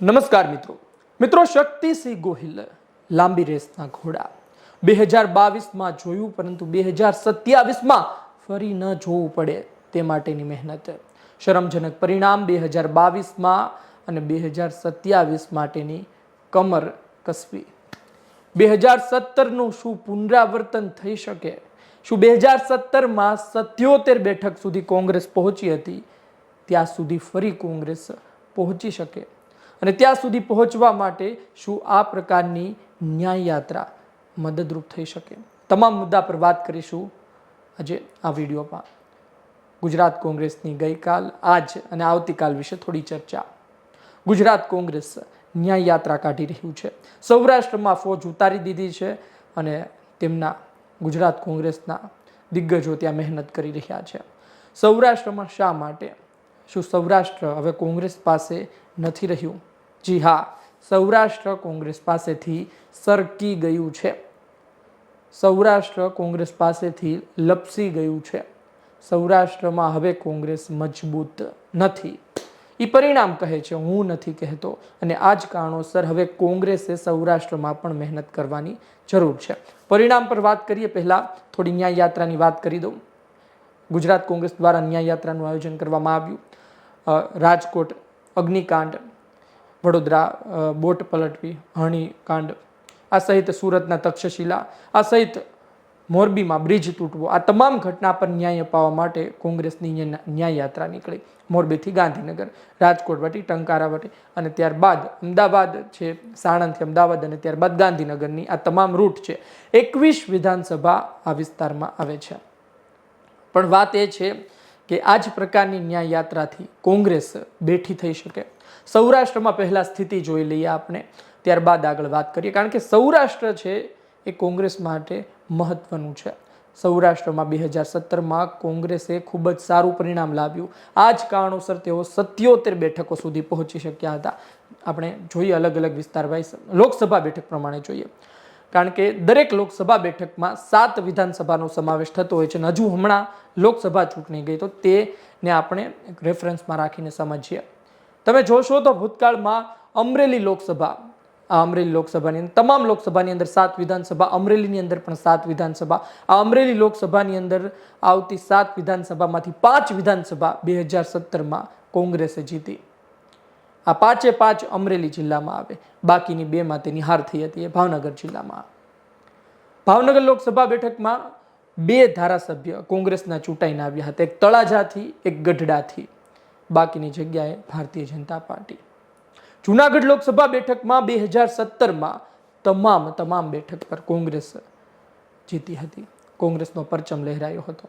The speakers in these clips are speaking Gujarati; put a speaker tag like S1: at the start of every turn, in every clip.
S1: નમસ્કાર મિત્રો. મિત્રો શક્તિસિંહ ગોહિલ, લાંબી રેસના ઘોડા. બે હજાર બાવીસમાં જોયું, પરંતુ બે હજાર સત્યાવીસમાં ફરી ન જોવું પડે તે માટેની મહેનત. શરમજનક પરિણામ બે હજાર બાવીસમાં અને બે હજાર સત્યાવીસ માટેની કમર કસવી. બે હજાર સત્તરનું શું પુનરાવર્તન થઈ શકે? શું બે હજાર સત્તરમાં સત્યોતેર બેઠક સુધી કોંગ્રેસ પહોંચી હતી? ત્યાં સુધી ફરી કોંગ્રેસ પહોંચી શકે? અને ત્યાં સુધી પહોંચવા માટે શું આ પ્રકારની ન્યાય યાત્રા મદદરૂપ થઈ શકે? તમામ મુદ્દા પર વાત કરીશું આજે આ વિડીયોમાં. ગુજરાત કોંગ્રેસની ગઈકાલ, આજ અને આવતીકાલ વિશે થોડી ચર્ચા. ગુજરાત કોંગ્રેસ ન્યાય યાત્રા કાઢી રહ્યું છે. સૌરાષ્ટ્રમાં ફોજ ઉતારી દીધી છે અને તેમના ગુજરાત કોંગ્રેસના દિગ્ગજો ત્યાં મહેનત કરી રહ્યા છે. સૌરાષ્ટ્રમાં શા માટે? શું સૌરાષ્ટ્ર હવે કોંગ્રેસ પાસે નથી રહ્યું? જી હા, સૌરાષ્ટ્ર કોંગ્રેસ પાસેથી સરકી ગયું છે. સૌરાષ્ટ્ર કોંગ્રેસ પાસેથી લપસી ગયું છે. સૌરાષ્ટ્રમાં હવે કોંગ્રેસ મજબૂત નથી. એ પરિણામ કહે છે, હું નથી કહેતો અને આ જ કારણોસર હવે કોંગ્રેસે સૌરાષ્ટ્રમાં પણ મહેનત કરવાની જરૂર છે. પરિણામ પર વાત કરીએ પહેલાં, થોડી ન્યાય યાત્રાની વાત કરી દઉં. ગુજરાત કોંગ્રેસ દ્વારા ન્યાય યાત્રાનું આયોજન કરવામાં આવ્યું. રાજકોટ, અગ્નિકાંડ વડોદરા બોટ પલટવી, હણી, કાંડ. આ સહિત સુરતના તક્ષશિલા, આ સહિત મોરબીમાં બ્રિજ તૂટવો, આ તમામ ઘટના પર ન્યાય અપાવવા માટે કોંગ્રેસની ન્યા- ન્યાય યાત્રા નીકળી. મોરબીથી ગાંધીનગર, રાજકોટ વટી, ટંકારા વટી અને ત્યારબાદ અમદાવાદ છે, સાણંદથી અમદાવાદ અને ત્યારબાદ ગાંધીનગરની આ તમામ રૂટ છે, એકવીસ વિધાનસભા આ વિસ્તારમાં આવે છે. પણ વાત એ છે કે આ જ પ્રકારની ન્યાય યાત્રાથી કોંગ્રેસ બેઠી થઈ શકે. સૌરાષ્ટ્રમાં પહેલાં સ્થિતિ જોઈ લઈએ આપણે. ત્યારબાદ આગળ વાત કરીએ. કારણ કે સૌરાષ્ટ્ર છે એ કોંગ્રેસ માટે મહત્વનું છે. સૌરાષ્ટ્રમાં બે હજાર સત્તરમાં કોંગ્રેસે ખૂબ જ સારું પરિણામ લાવ્યું. આ જ કારણોસર તેઓ સત્યોતેર બેઠકો સુધી પહોંચી શક્યા હતા. આપણે જોઈએ અલગ અલગ વિસ્તાર વાઇઝ લોકસભા બેઠક પ્રમાણે જોઈએ. કારણ કે દરેક લોકસભા બેઠકમાં સાત વિધાનસભાનો સમાવેશ થતો હોય છે અને હજુ હમણાં લોકસભા ચૂંટણી ગઈ તો તેને આપણે રેફરન્સમાં રાખીને સમજીએ. તમે જોશો તો ભૂતકાળમાં અમરેલી લોકસભા, આ અમરેલી લોકસભાની અંદર, તમામ લોકસભાની અંદર સાત વિધાનસભા, અમરેલીની અંદર પણ સાત વિધાનસભા, આ અમરેલી લોકસભાની અંદર આવતી સાત વિધાનસભામાંથી પાંચ વિધાનસભા બે હજાર સત્તરમાં કોંગ્રેસે જીતી. આ પાંચે પાંચ અમરેલી જિલ્લામાં આવે. બાકીની બેમાં તેની હાર થઈ હતી એ ભાવનગર જિલ્લામાં. ભાવનગર લોકસભા બેઠકમાં બે ધારાસભ્ય કોંગ્રેસના ચૂંટાઈને આવ્યા હતા. એક તળાજાથી, એક ગઢડાથી. બાકીની જગ્યાએ ભારતીય જનતા પાર્ટી. જૂનાગઢ લોકસભા બેઠકમાં બે હજાર સત્તરમાં તમામ તમામ બેઠક પર કોંગ્રેસ જીતી હતી. કોંગ્રેસનો પરચમ લહેરાયો હતો.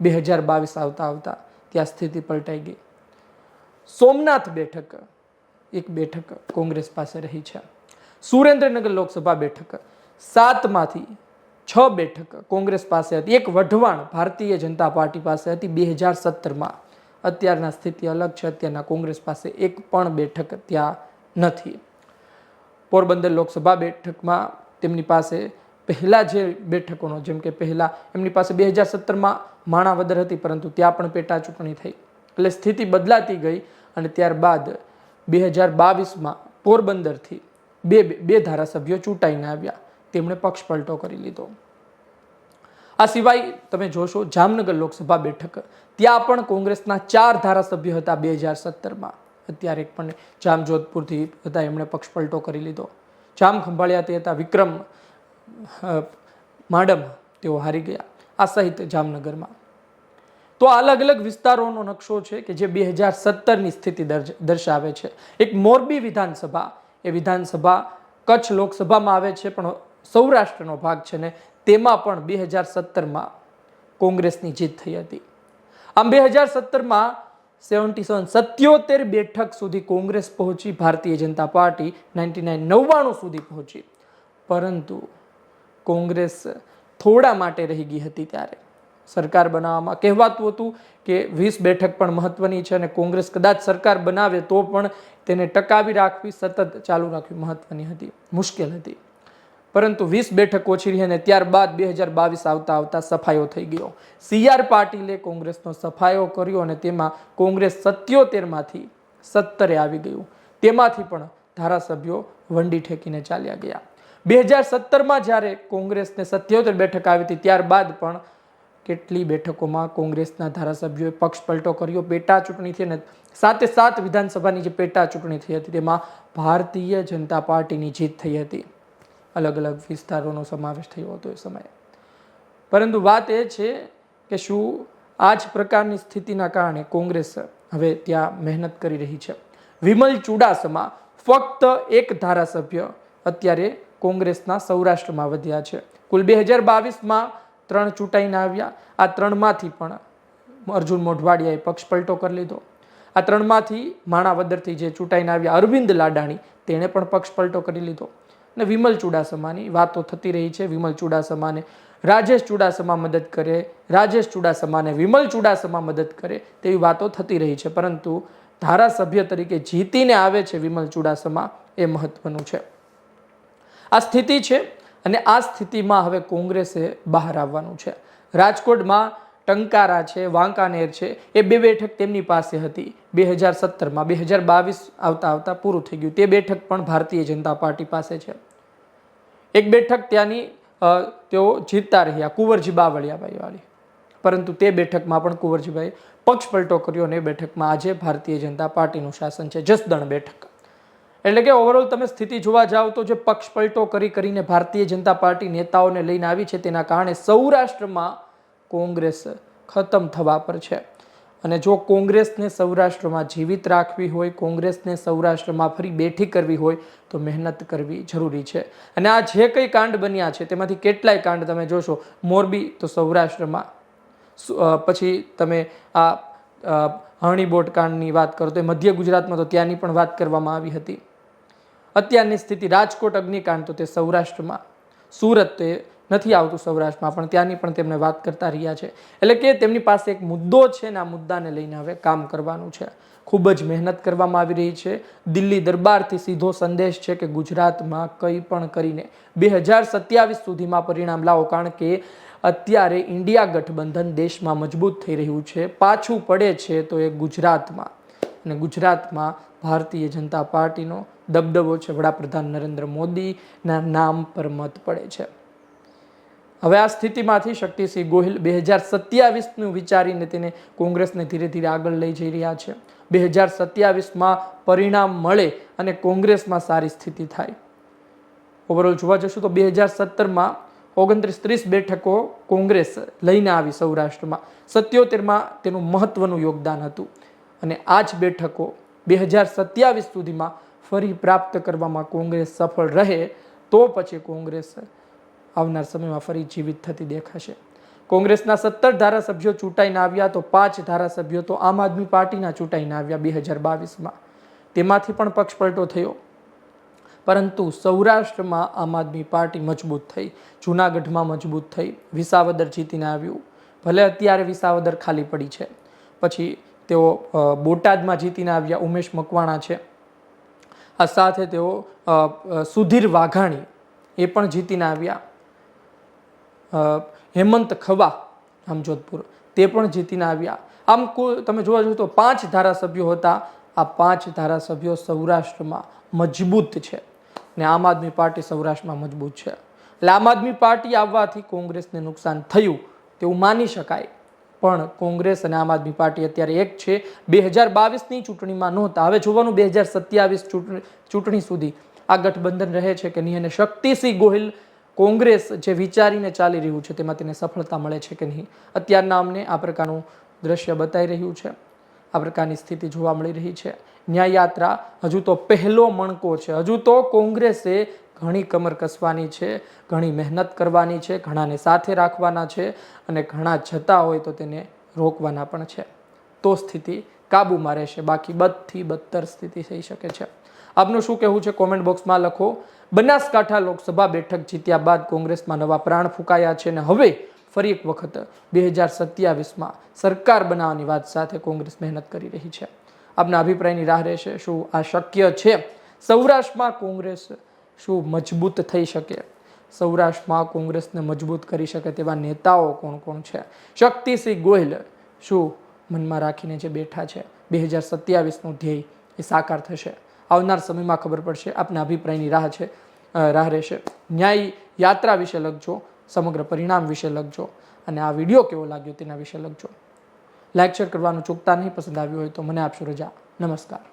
S1: બે હજાર બાવીસ આવતા આવતા ત્યાં સ્થિતિ પલટાઈ ગઈ. સોમનાથ બેઠક, એક બેઠક કોંગ્રેસ પાસે રહી છે. સુરેન્દ્રનગર લોકસભા બેઠક, સાતમાંથી છ બેઠક કોંગ્રેસ પાસે હતી. એક વઢવાણ ભારતીય જનતા પાર્ટી પાસે હતી બે હજાર સત્તરમાં. અત્યારના સ્થિતિ અલગ છે, અત્યારના કોંગ્રેસ પાસે એક પણ બેઠક ત્યાં નથી. પોરબંદર લોકસભા બેઠકમાં તેમની પાસે પહેલાં જે બેઠકોનો, જેમ કે પહેલાં એમની પાસે બે હજાર સત્તરમાં માણાવદર હતી, પરંતુ ત્યાં પણ પેટા ચૂંટણી થઈ. એટલે સ્થિતિ બદલાતી ગઈ અને ત્યારબાદ બે હજાર બાવીસમાં પોરબંદરથી બે બે ધારાસભ્યો ચૂંટાઈને આવ્યા. તેમણે પક્ષ પલટો કરી લીધો. આ સિવાય તમે જોશો જામનગર લોકસભા બેઠક, ત્યાં પણ કોંગ્રેસના ચાર ધારાસભ્ય હતા બે હજાર સત્તરમાં. અત્યારે પણ જામજોધપુરથી હતા, એમણે પક્ષ પલટો કરી લીધો. જામ ખંભાળિયા તે હતા, વિક્રમ માડમ, તેઓ હારી ગયા, આ સહિત જામનગરમાં. તો આ અલગ અલગ વિસ્તારોનો નકશો છે કે જે બે હજાર સત્તરની સ્થિતિ દર્શાવે છે. એક મોરબી વિધાનસભા, એ વિધાનસભા કચ્છ લોકસભામાં આવે છે, પણ સૌરાષ્ટ્રનો ભાગ છે ને તેમાં પણ બે હજાર સત્તરમાં કોંગ્રેસની જીત થઈ હતી. આમ બે હજાર સત્તરમાં સેવન્ટી સેવન સત્યોતેર બેઠક સુધી કોંગ્રેસ પહોંચી, Bharatiya Janata party ninety nine નવ્વાણું સુધી પહોંચી. પરંતુ કોંગ્રેસ થોડા માટે રહી ગઈ હતી ત્યારે. સરકાર બનાવવામાં કહેવાતું હતું કે વીસ બેઠક પણ મહત્વની છે અને કોંગ્રેસ કદાચ સરકાર બનાવે તો પણ તેને ટકાવી રાખવી, સતત ચાલુ રાખવી મહત્વની હતી, મુશ્કેલ હતી. પરંતુ વીસ બેઠક ઓછી રહી અને ત્યારબાદ બે હજાર બાવીસ આવતા આવતા સફાયો થઈ ગયો. સી આર પાટીલે કોંગ્રેસનો સફાયો કર્યો અને તેમાં કોંગ્રેસ સત્યોતેરમાંથી સત્તરે આવી ગયું. તેમાંથી પણ ધારાસભ્યો વંડી ઠેકીને ચાલ્યા ગયા. બે હજાર સત્તરમાં જ્યારે કોંગ્રેસને સત્યોતેર બેઠક આવી હતી, ત્યારબાદ પણ કેટલી બેઠકોમાં કોંગ્રેસના ધારાસભ્યોએ પક્ષ પલટો કર્યો. પેટા ચૂંટણી થઈ અને સાતે સાત વિધાનસભાની જે પેટા ચૂંટણી થઈ હતી, તેમાં ભારતીય જનતા પાર્ટીની જીત થઈ હતી. અલગ અલગ વિસ્તારોનો સમાવેશ થયો હતો એ સમયે. પરંતુ વાત એ છે કે શું આ જ પ્રકારની સ્થિતિના કારણે કોંગ્રેસ હવે ત્યાં મહેનત કરી રહી છે. વિમલ ચુડાસમા ફક્ત એક ધારાસભ્ય અત્યારે કોંગ્રેસના સૌરાષ્ટ્રમાં વધ્યા છે. કુલ બે હજાર બાવીસમાં ત્રણ ચૂંટાઈને આવ્યા. આ ત્રણમાંથી પણ અર્જુન મોઢવાડિયાએ પક્ષ પલટો કરી લીધો. આ ત્રણમાંથી માણાવદરથી જે ચૂંટાઈને આવ્યા અરવિંદ લાડાણી, તેણે પણ પક્ષ પલટો કરી લીધો. અને વિમલ ચુડાસમાની વાતો થતી રહી છે. વિમલ ચુડાસમાને રાજેશ ચુડાસમા મદદ કરે, રાજેશ ચુડાસમાને વિમલ ચુડાસમા મદદ કરે તેવી વાતો થતી રહી છે. પરંતુ ધારાસભ્ય તરીકે જીતીને આવે છે વિમલ ચુડાસમા એ મહત્વનું છે. આ સ્થિતિ છે અને આ સ્થિતિમાં હવે કોંગ્રેસે બહાર આવવાનું છે. રાજકોટમાં ટંકારા છે, વાંકાનેર છે, એ બે બેઠક તેમની પાસે હતી. બે હજાર સત્તરમાં, બે હજાર બાવીસ આવતા આવતા પૂરું થઈ ગયું. તે બેઠક પણ ભારતીય જનતા પાર્ટી પાસે છે. એક બેઠક ત્યાંની તેઓ જીતતા રહ્યા, કુંવરજી બાવળિયાભાઈ વાળી. પરંતુ તે બેઠકમાં પણ કુંવરજીભાઈ પક્ષ પલટો કર્યો અને બેઠકમાં આજે ભારતીય જનતા પાર્ટીનું શાસન છે, જસદણ બેઠક. એટલે કે ઓવરઓલ તમે સ્થિતિ જોવા જાઓ તો જે પક્ષ પલટો કરી કરીને ભારતીય જનતા પાર્ટી નેતાઓને લઈને આવી છે, તેના કારણે સૌરાષ્ટ્રમાં કોંગ્રેસ ખતમ થવા પર છે. અને જો કોંગ્રેસને સૌરાષ્ટ્રમાં જીવિત રાખવી હોય, કોંગ્રેસને સૌરાષ્ટ્રમાં ફરી બેઠી કરવી હોય, તો મહેનત કરવી જરૂરી છે. અને આ જે કંઈ કાંડ બન્યા છે, તેમાંથી કેટલાય કાંડ તમે જોશો, મોરબી તો સૌરાષ્ટ્રમાં પછી તમે આ હણીબોટ કાંડની વાત કરો તો એ મધ્ય ગુજરાતમાં તો ત્યાંની પણ વાત કરવામાં આવી હતી. અત્યારની સ્થિતિ રાજકોટ અગ્નિકાંડ તો તે સૌરાષ્ટ્રમાં, સુરત તે નથી આવતું સૌરાષ્ટ્રમાં, પણ ત્યાંની પણ તેમને વાત કરતા રહ્યા છે. એટલે કે તેમની પાસે એક મુદ્દો છે ને આ મુદ્દાને લઈને હવે કામ કરવાનું છે. ખૂબ જ મહેનત કરવામાં આવી રહી છે. દિલ્હી દરબારથી સીધો સંદેશ છે કે ગુજરાતમાં કંઈ પણ કરીને બે હજાર સત્યાવીસ સુધીમાં પરિણામ લાવો, કારણ કે અત્યારે ઇન્ડિયા ગઠબંધન દેશમાં મજબૂત થઈ રહ્યું છે. પાછું પડે છે તો એ ગુજરાતમાં. અને ગુજરાતમાં ભારતીય જનતા પાર્ટીનો દબદબો છે. વડાપ્રધાન નરેન્દ્ર મોદીના નામ પર મત પડે છે. હવે આ સ્થિતિમાંથી શક્તિસિંહ ગોહિલ બે હજાર સત્યાવીસનું વિચારીને તેને કોંગ્રેસને ધીરે ધીરે આગળ લઈ જઈ રહ્યા છે. બે હજાર સત્યાવીસમાં પરિણામ મળે અને કોંગ્રેસમાં સારી સ્થિતિ થાય. ઓવરઓલ જોવા જશું તો બે હજાર સત્તરમાં ઓગણત્રીસ ત્રીસ બેઠકો કોંગ્રેસ લઈને આવી સૌરાષ્ટ્રમાં. સત્યોતેરમાં તેનું મહત્વનું યોગદાન હતું અને આ જ બેઠકો બે હજાર સત્યાવીસ સુધીમાં ફરી પ્રાપ્ત કરવામાં કોંગ્રેસ સફળ રહે તો પછી કોંગ્રેસ આવનાર સમયમાં ફરી જીવિત થતી દેખાશે. કોંગ્રેસના સત્તર ધારાસભ્યો ચૂંટાઈને આવ્યા તો પાંચ ધારાસભ્યો તો આમ આદમી પાર્ટીના ચૂંટાઈને આવ્યા બે હજાર બાવીસમાં. તેમાંથી પણ પક્ષ પલટો થયો. પરંતુ સૌરાષ્ટ્રમાં આમ આદમી પાર્ટી મજબૂત થઈ. જૂનાગઢમાં મજબૂત થઈ. વિસાવદર જીતીને આવ્યું. ભલે અત્યારે વિસાવદર ખાલી પડી છે. પછી તેઓ બોટાદમાં જીતીને આવ્યા. ઉમેશ મકવાણા છે. આ સાથે તેઓ સુધીર વાઘાણી એ પણ જીતીને આવ્યા. હેમંત ખવા જામજોધપુર તે પણ જીતીને આવ્યા. આમ કુલ તમે જોવા જશો તો પાંચ ધારાસભ્યો હતા. આ પાંચ ધારાસભ્યો સૌરાષ્ટ્રમાં મજબૂત છે ને આમ આદમી પાર્ટી સૌરાષ્ટ્રમાં મજબૂત છે. એટલે આમ આદમી પાર્ટી આવવાથી કોંગ્રેસને નુકસાન થયું તેવું માની શકાય. પણ કોંગ્રેસ અને આમ આદમી પાર્ટી અત્યારે એક છે. બે હજાર બાવીસની ચૂંટણીમાં નહોતા. હવે જોવાનું બે હજાર સત્યાવીસ ચૂંટણી ચૂંટણી સુધી આ ગઠબંધન રહે છે કે નહીં? અને શક્તિસિંહ ગોહિલ કોંગ્રેસ જે વિચારીને ચાલી રહ્યું છે તેમાં તેને સફળતા મળે છે કે નહીં? અત્યારના અમને આ પ્રકારનું દ્રશ્ય બતાવી રહ્યું છે. આ પ્રકારની સ્થિતિ જોવા મળી રહી છે. ન્યાયયાત્રા હજુ તો પહેલો મણકો છે. હજુ તો કોંગ્રેસે ઘણી કમર કસવાની છે, ઘણી મહેનત કરવાની છે, ઘણાને સાથે રાખવાના છે અને ઘણા જતા હોય તો તેને રોકવાના પણ છે. તો સ્થિતિ કાબૂમાં રહેશે. બાકી બદથી બદતર સ્થિતિ થઈ શકે છે. આપનું શું કહેવું છે? કોમેન્ટ બોક્સમાં લખો. બનાસકાંઠા લોકસભા બેઠક જીત્યા બાદ કોંગ્રેસમાં નવા પ્રાણ ફૂંકાયા છે અને હવે ફરી એક વખત બે હજાર સત્યાવીસમાં સરકાર બનાવવાની વાત સાથે કોંગ્રેસ મહેનત કરી રહી છે. આપના અભિપ્રાયની રાહ રહેશે. શું આ શક્ય છે? સૌરાષ્ટ્રમાં કોંગ્રેસ શું મજબૂત થઈ શકે? સૌરાષ્ટ્રમાં કોંગ્રેસને મજબૂત કરી શકે તેવા નેતાઓ કોણ કોણ છે? શક્તિસિંહ ગોહિલ શું મનમાં રાખીને જે બેઠા છે? બે હજાર સત્યાવીસનું ધ્યેય એ સાકાર થશે. આવનાર સમયમાં ખબર પડશે, આપના અભિપ્રાયની રાહ છે રાહ રહેશે. ન્યાય યાત્રા વિશે લખજો, સમગ્ર પરિણામ વિશે લખજો અને આ વીડિયો કેવો લાગ્યો તેના વિશે લખજો. લાઇક શેર કરવાનું ચૂકતા નહીં, પસંદ આવ્યું હોય તો મને આપશો રજા. નમસ્કાર.